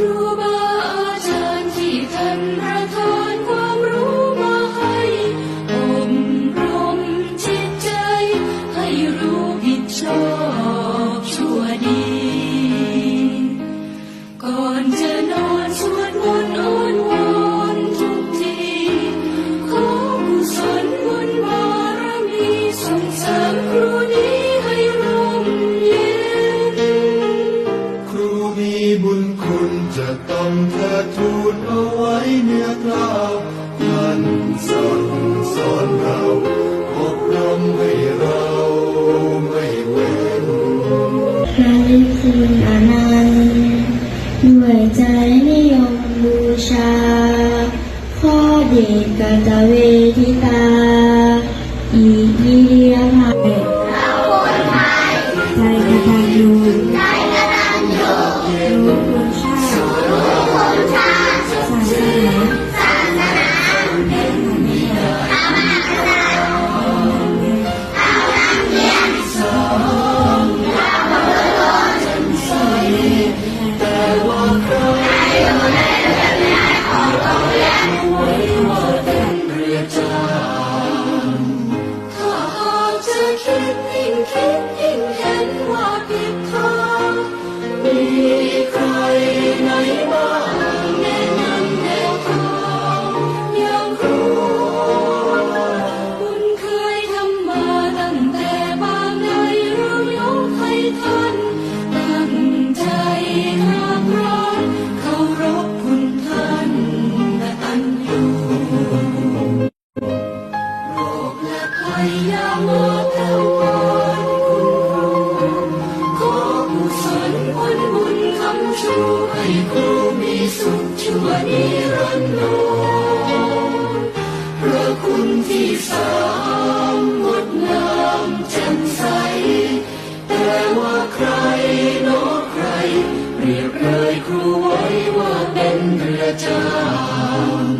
รูบาอาจารย์ที่ท่านประทานความรู้มาให้อบรมจิตใจให้รู้ผิดชอบ ทูลเอาไว้เนื้อกล้าวท่านสั่สอนเราอบรมให้เราไม่เว้นพระฤทธิ์คุนันต์ด้วยใจนิยมบูชา ข้อเดชกาตเวทิตาอีกที คิด ครูมีสุขชั่วนิรันดรพระคุณที่สามงดงามแจ่มใส แต่ว่าใครโนใครเปรียบเลยครูไว้ว่าเป็นเรือจาง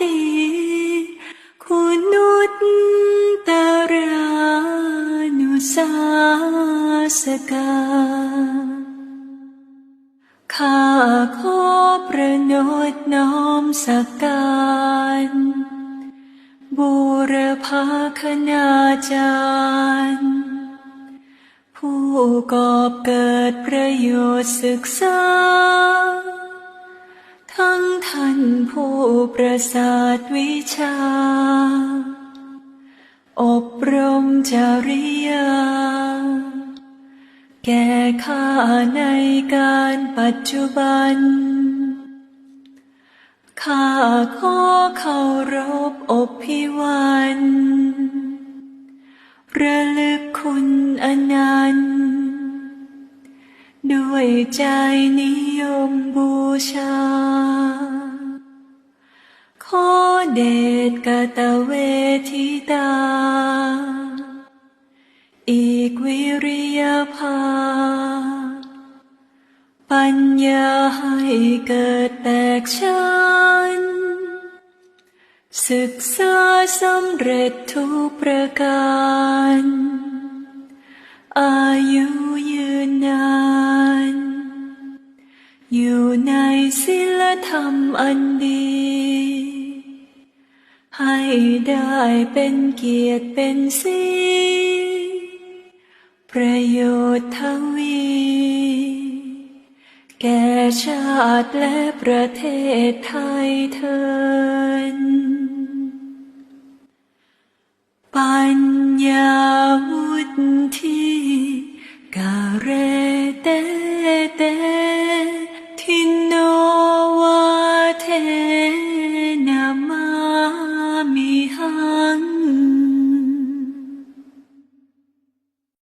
ติคุณุตตรานุสาสกาข้าขอประนดน้อมสักการบูรพาคณาจารย์ ผู้กอบเกิดประโยชน์ศึกษา ทั้งท่านผู้ประสาทวิชา อบรมจริยา แก่ข้าในการปัจจุบัน ข้าขอเคารพอบพิวันระลึกคุณอนันต์ ด้วยใจนิยมบูชา ขอเดชกตเวทิตา อีกวิริยภา ปัญญาให้เกิดแตกชัน ศึกษาสำเร็จทุกประการอายุยืนนาน ศีลธรรมอันดี ให้ได้เป็นเกียรติเป็นสีประโยชน์ทวี แก่ชาติและประเทศไทยเทิน